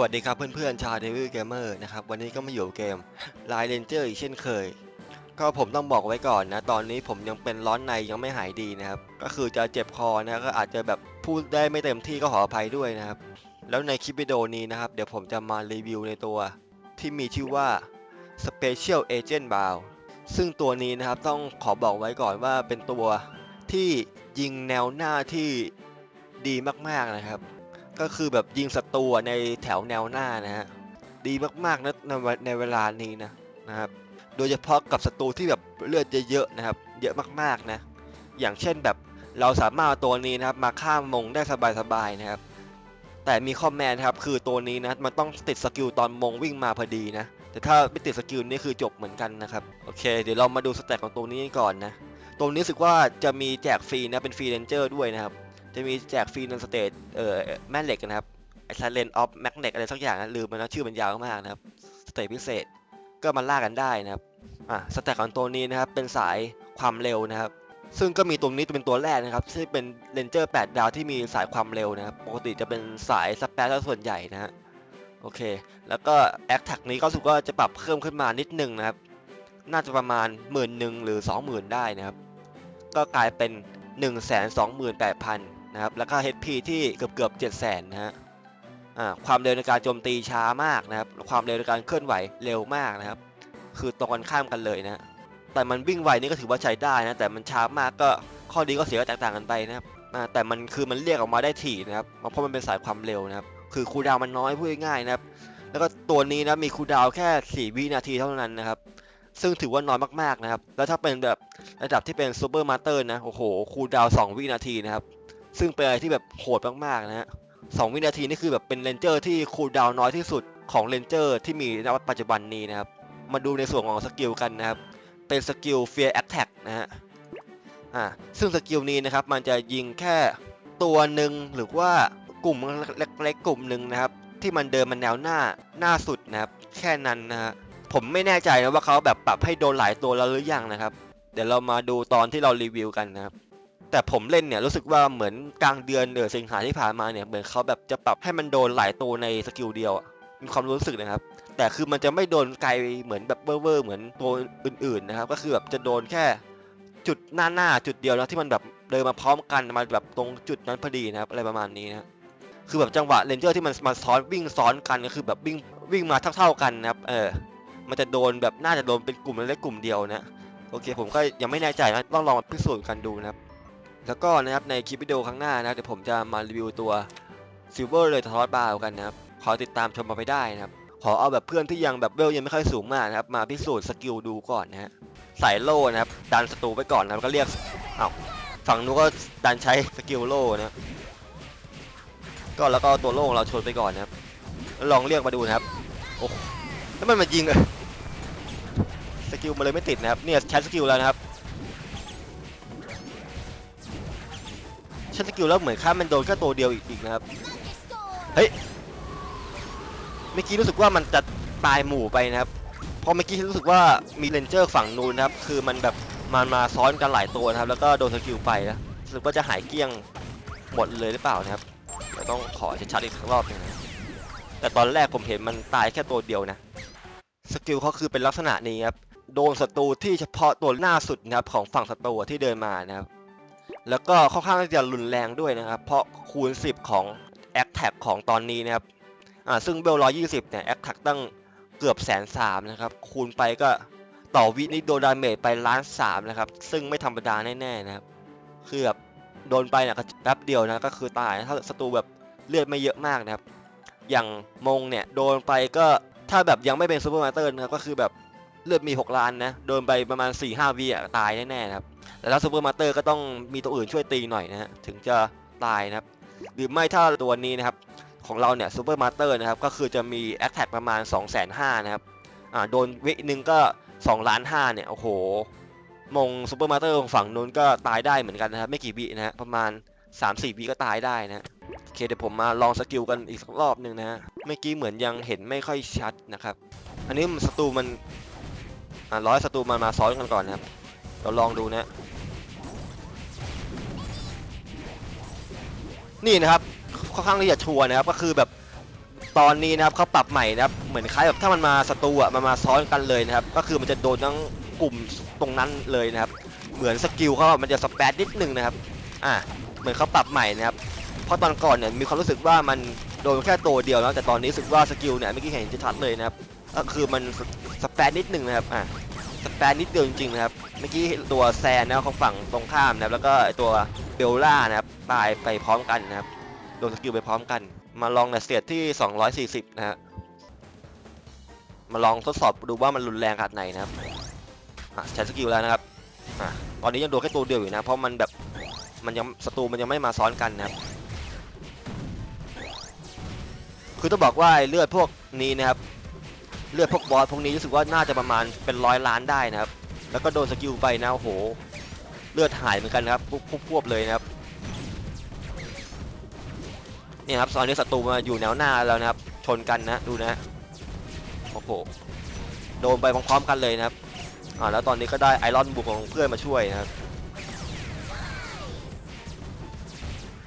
วัสดีครับเพื่อนๆชาวเดวิลเกมเมอร์นะครับวันนี้ก็มาอยู่เกม Line Ranger อีกเช่นเคย ก็ผมต้องบอกไว้ก่อนนะ ตอนนี้ผมยังเป็นร้อนในยังไม่หายดีนะครับ ก็คือจะเจ็บคอนะก็อาจจะแบบพูดได้ไม่เต็มที่ก็ขออภัยด้วยนะครับ แล้วในคลิปวิดีโอนี้นะครับ เดี๋ยวผมจะมารีวิวในตัวที่มีชื่อว่า Special Agent b o w ซึ่งตัวนี้นะครับต้องขอบอกไว้ก่อนว่าเป็นตัวที่ยิงแนวหน้าที่ดีมากๆนะครับ ก็คือแบบยิงศัตรูในแถวแนวหน้านะฮะดีมากๆนะในเวในเวลานี้นะนะครับ โดยเฉพาะกับศัตรูที่แบบเลือดเยอะๆนะครับ เยอะมากๆนะ อย่างเช่นแบบเราสามารถตัวนี้นะครับมาข้ามมงได้สบายๆนะครับ แต่มีข้อแม้นะครับคือตัวนี้นะมันต้องติดสกิลตอนมงวิ่งมาพอดีนะ แต่ถ้าไม่ติดสกิลนี่คือจบเหมือนกันนะครับโอเค เดี๋ยวเรามาดูสเตตของตัวนี้ก่อนนะตัวนี้รู้สึกว่าจะมีแจกฟรีนะเป็นฟรีเรนเจอร์ด้วยนะครับ จะมีแจกฟรีนสเตทเอ่อแม่เหล็กนะครับไอซเลนออฟแมกเนตอะไรสักอย่างนะลืมไปแล้วชื่อมันยาวมากนะครับสเตทพิเศษก็มาล่ากันได้นะครับอะสเตทของตัวนี้นะครับเป็นสายความเร็วนะครับ ซึ่งก็มีตรงนี้เป็นตัวแรกนะครับที่เป็นเรนเจอร์8ดาวที่มีสายความเร็วนะครับปกติจะเป็นสายสเปซส่วนใหญ่นะฮะโอเค แล้วก็แอคแท็กนี้ก็สึกว่าจะปรับเพิ่มขึ้นมานิดนึงนะครับ น่าจะประมาณหมื่นหนึ่งหรือ 20,000 ได้นะครับ ก็กลายเป็น 128,000 นะครับแล้วก็ HP ที่เกือบเกือบ7 0 0 0 0นะฮะอ่าความเร็วในการโจมตีช้ามากนะครับ ความเร็วในการเคลื่อนไหวเร็วมากนะครับ คือตรงกันข้ามกันเลยนะแต่มันวิ่งไวนี่ก็ถือว่าใช้ได้นะ แต่มันช้ามากก็ข้อดีก็เสียก็แตกต่างกันไปนะครับแต่มันคือมันเรียกออกมาได้ถี่นะครับ เพราะมันเป็นสายความเร็วนะครับ คือคูดาวมันน้อยพูดง่ายนะครับ แล้วก็ตัวนี้นะมีคูดาวแค่4วินาทีเท่านั้นนะครับ ซึ่งถือว่าน้อยมากๆนะครับ แล้วถ้าเป็นแบบระดับที่เป็นซูเปอร์มาสเตอร์นะ โอ้โหคูดาว2วินาทีนะครับ ซึ่งเป็นอะไรที่แบบโหดมากๆนะฮะสองวินาทีนี่คือแบบเป็นเรนเจอร์ที่คูลดาวน์น้อยที่สุดของเรนเจอร์ที่มีณปัจจุบันนี้นะครับ มาดูในส่วนของสกิลกันนะครับ เป็นสกิล Fear Attack นะฮะ อ่า ซึ่งสกิลนี้นะครับ มันจะยิงแค่ตัวหนึ่งหรือว่ากลุ่มเล็กๆกลุ่มหนึ่งนะครับ ที่มันเดินมันแนวหน้าหน้าสุดนะครับ แค่นั้นนะฮะ ผมไม่แน่ใจนะว่าเขาแบบปรับให้โดนหลายตัวแล้วหรือยังนะครับ เดี๋ยวเรามาดูตอนที่เรารีวิวกันนะครับ แต่ผมเล่นเนี่ยรู้สึกว่าเหมือนกลางเดือนเดือนสิงหาที่ผ่านมาเนี่ยเหมือนเขาแบบจะปรับให้มันโดนหลายตัวในสกิลเดียวมีความรู้สึกนะครับ แต่คือมันจะไม่โดนไกลเหมือนแบบเวอร์เหมือนตัวอื่นๆนะครับ ก็คือแบบจะโดนแค่จุดหน้าหน้าจุดเดียวนะที่มันแบบเดินมาพร้อมกันมาแบบตรงจุดนั้นพอดีนะครับอะไรประมาณนี้นะคือแบบจังหวะเรนเจอร์ที่มันมาซ้อนวิ่งซ้อนกันก็คือแบบวิ่งวิ่งมาเท่าๆกันนะครับเออมันจะโดนแบบน่าจะโดนเป็นกลุ่มเล็กกลุ่มเดียวนะโอเค ผมก็ยังไม่แน่ใจนะต้องลองมาพิสูจน์กันดูนะครับ แล้วก็นะครับในคลิปวิดีโอครั้งหน้านะเดี๋ยวผมจะมารีวิวตัว Silver เลยทอสบาร์กันนะครับขอติดตามชมมาไปได้นะครับขอเอาแบบเพื่อนที่ยังแบบเวลยังไม่ค่อยสูงมากนะครับมาพิสูจน์สกิลดูก่อนนะฮะใส่โล่นะครับดันศัตรูไปก่อนนะครับก็เรียกอ้าวฝั่งนู้นก็ดันใช้สกิลโล่นะก็แล้วก็เอาตัวโล่ของเราชนไปก่อนนะครับลองเรียกมาดูนะครับโอ้แล้วมันมายิงเลยสกิลมาเลยไม่ติดนะครับเนี่ยใช้สกิลแล้วนะครับ ใช้สกิลแล้วเหมือนข้ามมันโดนแค่ตัวเดียวอีกอีกนะครับ เฮ้ย เมื่อกี้รู้สึกว่ามันจะตายหมู่ไปนะครับ เพราะเมื่อกี้รู้สึกว่ามีเรนเจอร์ฝั่งนู้นนะครับ คือมันแบบมันมาซ้อนกันหลายตัวนะครับ แล้วก็โดนสกิลไปนะรู้สึกว่าจะหายเกี้ยงหมดเลยหรือเปล่านะครับเราต้องขอชัดๆอีกรอบหนึงนะแต่ตอนแรกผมเห็นมันตายแค่ตัวเดียวนะ สกิลเขาคือเป็นลักษณะนี้ครับ โดนศัตรูที่เฉพาะตัวหน้าสุดนะครับของฝั่งศัตรูที่เดินมานะครับ แล้วก็ค่อนข้างที่จะรุนแรงด้วยนะครับ เพราะคูณ 10 ของ a c t a c ของตอนนี้นะครับอ่าซึ่งเบล120เนี่ย a c t a c ตั้งเกือบแสนสามนะครับ คูณไปก็ต่อวินี่โดนดาเมจไปล้านสามนะครับ ซึ่งไม่ธรรมดาแน่ๆนะครับ คือแบบโดนไปเนี่ยแป๊บเดียวนะก็คือตายถ้าศัตรูแบบเลือดไม่เยอะมากนะครับ อย่างมงเนี่ยโดนไปก็ถ้าแบบยังไม่เป็นซูเปอร์มาสเตอร์นะครับก็คือแบบ เลือดมี 6 ล้านนะ โดนไปประมาณ 4-5วิอะตายแน่ๆนะครับแต่ถ้าซูเปอร์มาสเตอร์ก็ต้องมีตัวอื่นช่วยตีหน่อยนะฮะถึงจะตายนะครับ หรือไม่ถ้าตัวนี้นะครับ ของเราเนี่ยซูเปอร์มาสเตอร์นะครับ ก็คือจะมีแอคแท็กประมาณ 2 5 0 0 0 0นะครับอ่าโดนวินึงก็2ล้าน5เนี่ย โอ้โห มงซูเปอร์มาสเตอร์ของฝั่งนู้นก็ตายได้เหมือนกันนะครับ ไม่กี่วินะฮะประมาณ 3-4วิก็ตายได้นะโอเคเดี๋ยวผมมาลองสกิลกันอีกสักรอบหนึ่งนะฮะเมื่อกี้เหมือนยังเห็นไม่ค่อยชัดนะครับ อันนี้มันศัตรูมัน อ่าร้อยศัตรูมันมาซ้อนกันก่อนนะครับเราลองดูนะนี่นะครับค่อนข้างที่จะชัวร์นะครับก็คือแบบตอนนี้นะครับเขาปรับใหม่นะครับเหมือนคล้ายแบบถ้ามันมาศัตรูอะมันมาซ้อนกันเลยนะครับ ก็คือมันจะโดนทั้งกลุ่มตรงนั้นเลยนะครับ เหมือนสกิลเขามันจะสเปซนิดนึงนะครับอะเหมือนเขาปรับใหม่นะครับเพราะตอนก่อนเนี่ยมีความรู้สึกว่ามันโดนแค่ตัวเดียวนะแต่ตอนนี้รู้สึกว่าสกิลเนี่ยเมื่อกี้เห็นชัดเลยนะครับ ก็คือมันสเปซนิดหนึ่งนะครับอะสเปซนิดเดียวจริงๆนะครับเมื่อกี้ตัวแซนนะของฝั่งตรงข้ามนะครับแล้วก็ตัวเบลล่านะครับตายไปพร้อมกันนะครับโดนสกิลไปพร้อมกัน มาลองในเสียดที่ 240 นะฮะมาลองทดสอบดูว่ามันรุนแรงขนาดไหนนะครับอะใช้สกิลแล้วนะครับอะตอนนี้ยังโดนแค่ตัวเดียวอยู่นะเพราะมันแบบมันยังศัตรูมันยังไม่มาซ้อนกันนะครับคือต้องบอกว่าเลือดพวกนี้นะครับ เลือดพวกบอสพวกนี้รู้สึกว่าน่าจะประมาณเป็นร้อยล้านได้นะครับ แล้วก็โดนสกิลไปนะโอ้โห เลือดหายเหมือนกันนะครับพวบพวบๆเลยนะครับนี่ครับตอนนี้ศัตรูมาอยู่แนวหน้าแล้วนะครับ ชนกันนะดูนะโอ้โหโดนไปพร้อมๆกันเลยนะครับอ่าแล้วตอนนี้ก็ได้ไอรอนบุกของเพื่อนมาช่วยนะครับ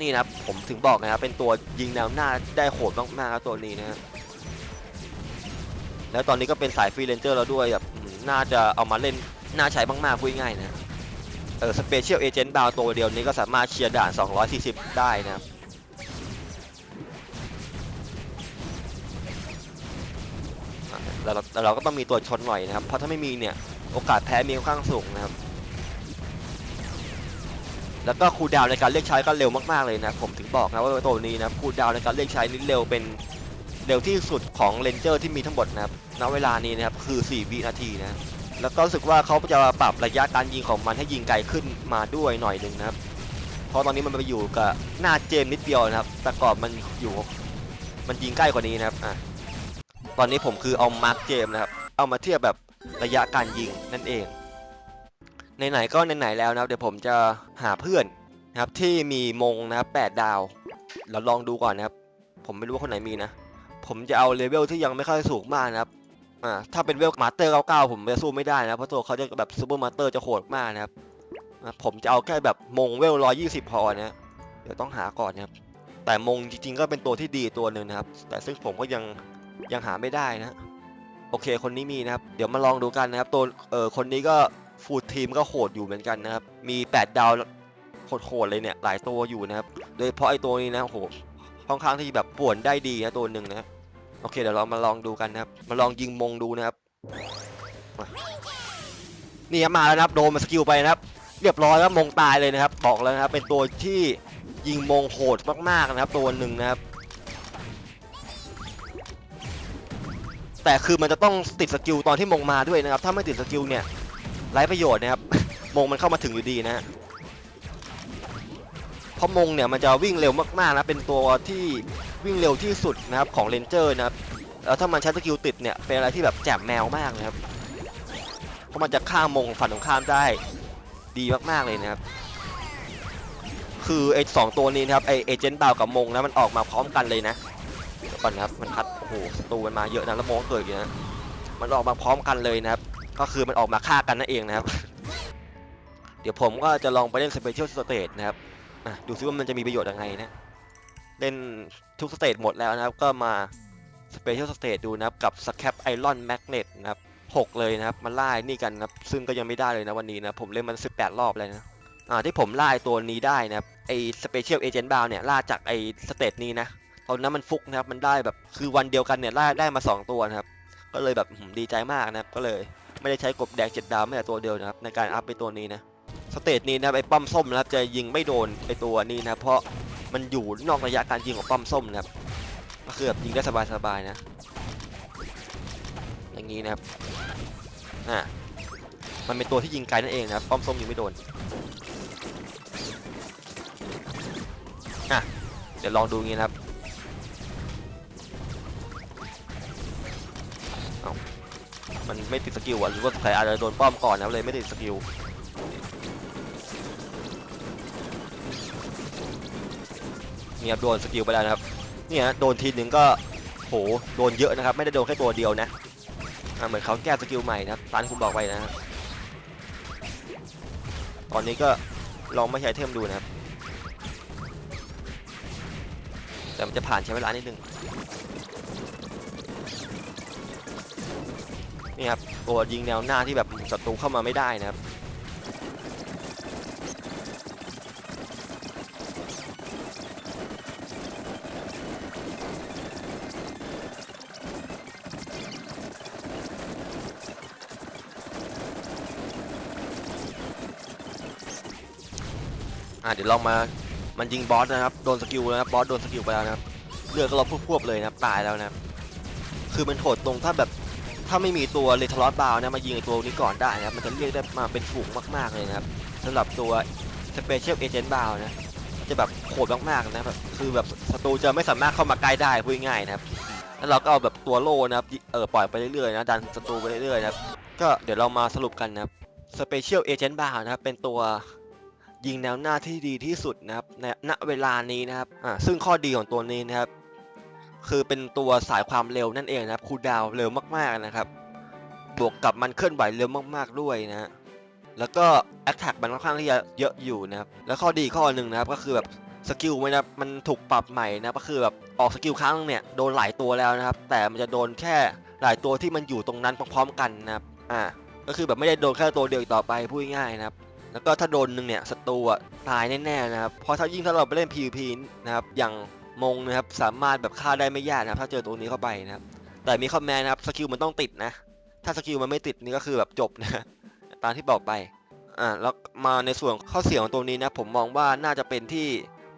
นี่นะครับผมถึงบอกนะครับเป็นตัวยิงแนวหน้าได้โหดมากๆครับตัวนี้นะฮะ แล้วตอนนี้ก็เป็นสายฟรีเลนเจอร์แล้วด้วยแบบน่าจะเอามาเล่นน่าใช้มากๆพูดง่ายนะเออสเปเชียลเอเจนต์บาวตัวเดียวนี้ก็สามารถเคลียร์ด่าน 240 ได้นะครับแต่เราเราก็ต้องมีตัวชนหน่อยนะครับ เพราะถ้าไม่มีเนี่ย โอกาสแพ้มีค่อนข้างสูงนะครับ แล้วก็คูดาวในการเรียกใช้ก็เร็วมากๆเลยนะ ผมถึงบอกนะว่าตัวนี้นะคูดาวในการเรียกใช้นี่เร็วเป็น เร็วที่สุดของเลนเจอร์ที่มีทั้งหมดนะครับณเวลานี้นะครับคือ 4 วินาทีนะแล้วก็รู้สึกว่าเขาจะปรับระยะการยิงของมันให้ยิงไกลขึ้นมาด้วยหน่อยหนึ่งนะครับ เพราะตอนนี้มันไปอยู่กับหน้าเจมนิดเดียวนะครับ แต่ก่อนมันอยู่ มันยิงใกล้กว่านี้นะครับอะตอนนี้ผมคือเอามาร์คเจมนะครับ เอามาเทียบแบบระยะการยิงนั่นเอง ไหนๆก็ไหนๆแล้วนะครับ เดี๋ยวผมจะหาเพื่อนนะครับที่มีมงนะครับ8ดาว เราลองดูก่อนนะครับ ผมไม่รู้ว่าคนไหนมีนะ ผมจะเอาเลเวลที่ยังไม่ค่อยสูงมากนะครับอ่าถ้าเป็นเวลมาสเตอร์99ผมจะสู้ไม่ได้นะเพราะตัวเขาจะแบบซูเปอร์มาสเตอร์จะโหดมากนะครับผมจะเอาแค่แบบมงเวล120พอนะเดี๋ยวต้องหาก่อนนะครับ แต่มงจริงๆก็เป็นตัวที่ดีตัวหนึ่งนะครับ แต่ซึ่งผมก็ยังยังหาไม่ได้นะ โอเคคนนี้มีนะครับ เดี๋ยวมาลองดูกันนะครับ ตัวเออคนนี้ก็ฟูลทีมก็โหดอยู่เหมือนกันนะครับ มี 8 ดาวโหดๆเลยเนี่ยหลายตัวอยู่นะครับ โดยเฉพาะไอ้ตัวนี้นะโอ้โหค่อนข้างที่แบบป่วนได้ดีนะตัวหนึ่งนะ โอเคเดี๋ยวเรามาลองดูกันนะครับ มาลองยิงมงดูนะครับ นี่ครับมาแล้วนะครับโดนมาสกิลไปนะครับ เรียบร้อยแล้วมงตายเลยนะครับบอกแล้วนะครับเป็นตัวที่ยิงมงโหดมากๆนะครับ ตัวหนึ่งนะครับ แต่คือมันจะต้องติดสกิลตอนที่มงมาด้วยนะครับ ถ้าไม่ติดสกิลเนี่ยไร้ประโยชน์นะครับมงมันเข้ามาถึงอยู่ดีนะฮะเพราะมงเนี่ยมันจะวิ่งเร็วมากๆนะเป็นตัวที่ วิ่งเร็วที่สุดนะครับของเลนเจอร์นะครับแล้วถ้ามันใช้สกิลติดเนี่ยเป็นอะไรที่แบบแจ่มแมวมากนะครับเพราะมันจะฆ่ามงฝั่งตรงข้ามได้ดีมากๆเลยนะครับ คือไอ้สองตัวนี้นะครับไอเอเจนต์บาวกับมงนะมันออกมาพร้อมกันเลยนะเดี๋ยวก่อนนะครับมันคัดโอ้โหศัตรูมันมาเยอะนะแล้วมงเกิดอยู่นะมันออกมาพร้อมกันเลยนะครับ ก็คือมันออกมาฆ่ากันนั่นเองนะครับ เดี๋ยวผมก็จะลองไปเล่นสเปเชียลสเต e นะครับดูซิว่ามันจะมีประโยชน์ยังไงนะ เล่นทุกสเตจหมดแล้วนะครับ ก็มาสเปเชียลสเต e ดูนะครับ กับสแคปไอรอนแมกเนตนะครับหกเลยนะครับ มาล่านี่กันนะครับ ซึ่งก็ยังไม่ได้เลยนะวันนี้นะ ผมเล่นมัน 18 รอบเลยนะอ่าที่ผมล่าตัวนี้ได้นะครับ ไอสเปเชียลเอเจนต์บาวเนี่ย ล่าจากไอสเตจนี้นะตอนนั้นมันฟุกนะครับ มันได้แบบคือวันเดียวกันเนี่ยได้ได้มา 2 ตัวนะครับ ก็เลยแบบดีใจมากนะครับ ก็เลยไม่ได้ใช้กบแดงเจ็ดดาวไม่แต่ตัวเดียวนะครับในการอัพไปตัวนี้นะสเตจนี้นะครับไอป้อมส้มนะครับจะยิงไม่โดนไอตัวนี้นะเพราะ มันอยู่นอกระยะการยิงของป้อมส้มนะครับก็คือแบบยิงได้สบายๆนะ อย่างนี้นะครับอ่ามันเป็นตัวที่ยิงไกลนั่นเองนะครับป้อมส้มยิงไม่โดนอะเดี๋ยวลองดูงี้นะครับมันไม่ติดสกิลอะหรือว่าใครอาจจะโดนป้อมก่อนนะเลยไม่ติดสกิล เนี่ยโดนสกิลไปแล้วนะครับเนี่ยโดนทีหนึ่งก็โหโดนเยอะนะครับ ไม่ได้โดนแค่ตัวเดียวนะเหมือนเขาแก้สกิลใหม่นะครับตามคุณบอกไปนะตอนนี้ก็ลองไม่ใช้เทมดูนะครับ แต่มันจะผ่านใช้เวลานิดนึงนี่ครับโดนยิงแนวหน้าที่แบบศัตรูเข้ามาไม่ได้นะครับ เดี๋ยวลองมา มันยิงบอสนะครับ โดนสกิลนะครับ บอสโดนสกิลไปแล้วนะครับ เลือดก็ลบพวบๆเลยนะครับ ตายแล้วนะครับ คือมันโหดตรงถ้าแบบ ถ้าไม่มีตัวเลทลอสบาวนะมายิงตัวนี้ก่อนได้นะครับ มันจะเรียกได้มาเป็นฝูงมากๆเลยนะครับสำหรับตัวสเปเชียลเอเจนต์บาวนะ จะแบบโหดมากๆนะแบบ คือแบบศัตรูจะไม่สามารถเข้ามาใกล้ได้พูดง่ายๆนะครับ แล้วเราก็เอาแบบตัวโล่นะครับ เออปล่อยไปเรื่อยๆนะ ดันศัตรูไปเรื่อยๆนะครับ ก็เดี๋ยวเรามาสรุปกันนะครับสเปเชียลเอเจนต์บาวนะครับ เป็นตัว ยิงแนวหน้าที่ดีที่สุดนะครับในณเวลานี้นะครับอ่าซึ่งข้อดีของตัวนี้นะครับ คือเป็นตัวสายความเร็วนั่นเองนะครับคูดาวเร็วมากๆนะครับ บวกกับมันเคลื่อนไหวเร็วมากๆด้วยนะแล้วก็แอคแท็กมันค่อนข้างที่จะเยอะอยู่นะครับแล้วข้อดีข้อหนึ่งนะครับก็คือแบบสกิลมันนะมันถูกปรับใหม่นะก็คือแบบออกสกิลครั้งนึงเนี่ยโดนหลายตัวแล้วนะครับ แต่มันจะโดนแค่หลายตัวที่มันอยู่ตรงนั้นพร้อมๆกันนะครับอ่าก็คือแบบไม่ได้โดนแค่ตัวเดียวอีกต่อไปพูดง่ายๆนะครับ แล้วก็ถ้าโดนหนึ่งเนี่ยศัตรูอะตายแน่ๆนะครับเพราะถ้ายิ่งถ้าเราไปเล่น PVP นะครับอย่างมงนะครับสามารถแบบฆ่าได้ไม่ยากนะครับถ้าเจอตัวนี้เข้าไปนะครับแต่มีคอแมนนะครับสกิลมันต้องติดนะ ถ้าสกิลมันไม่ติดนี่ก็คือแบบจบนะตามที่บอกไปอ่าแล้วมาในส่วนข้อเสียของตัวนี้นะผมมองว่าน่าจะเป็นที่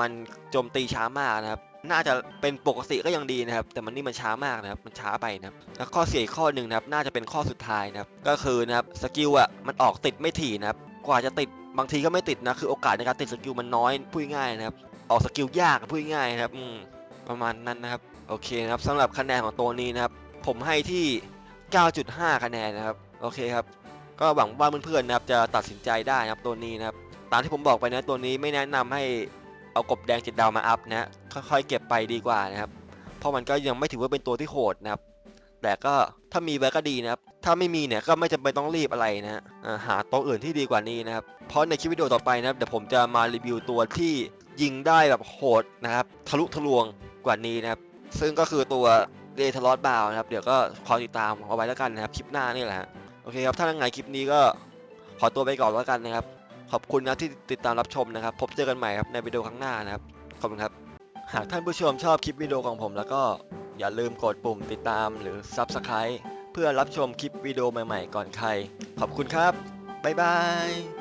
มันโจมตีช้ามากนะครับ น่าจะเป็นปกติก็ยังดีนะครับ แต่มันนี่มันช้ามากนะครับ มันช้าไปนะครับ แล้วข้อเสียอีกข้อหนึ่งนะครับ น่าจะเป็นข้อสุดท้ายนะครับ ก็คือนะครับ สกิลอะ มันออกติดไม่ถี่นะครับ กว่าจะติดบางทีก็ไม่ติดนะคือโอกาสในการติดสกิลมันน้อยพูดง่ายนะครับออกสกิลยากพูดง่ายนะครับประมาณนั้นนะครับโอเคนะครับสำหรับคะแนนของตัวนี้นะครับ ผมให้ที่ 9.5 คะแนนนะครับโอเคครับก็หวังว่าเพื่อนๆนะครับจะตัดสินใจได้นะครับตัวนี้นะครับตามที่ผมบอกไปนะตัวนี้ไม่แนะนำให้เอากบแดงเจ็ดดาวมาอัพนะค่อยๆเก็บไปดีกว่านะครับเพราะมันก็ยังไม่ถือว่าเป็นตัวที่โหดนะครับ แต่ก็ถ้ามีไว้ก็ดีนะครับ ถ้าไม่มีเนี่ยก็ไม่จำเป็นต้องรีบอะไรนะฮะอ่าหาตัวอื่นที่ดีกว่านี้นะครับ เพราะในคลิปวิดีโอต่อไปนะครับเดี๋ยวผมจะมารีวิวตัวที่ยิงได้แบบโหดนะครับ ทะลุทะลวงกว่านี้นะครับ ซึ่งก็คือตัวเดทลอสบาวนะครับ เดี๋ยวก็คอยติดตามเอาไว้แล้วกันนะครับคลิปหน้านี่แหละโอเคครับถ้ายังไงคลิปนี้ก็ขอตัวไปก่อนแล้วกันนะครับ ขอบคุณนะที่ติดตามรับชมนะครับ พบเจอกันใหม่ครับในวิดีโอครั้งหน้านะครับขอบคุณครับหากท่านผู้ชมชอบคลิปวิดีโอของผมแล้วก็ อย่าลืมกดปุ่มติดตามหรือ Subscribe เพื่อรับชมคลิปวิดีโอใหม่ๆก่อนใคร ขอบคุณครับ บ๊ายบาย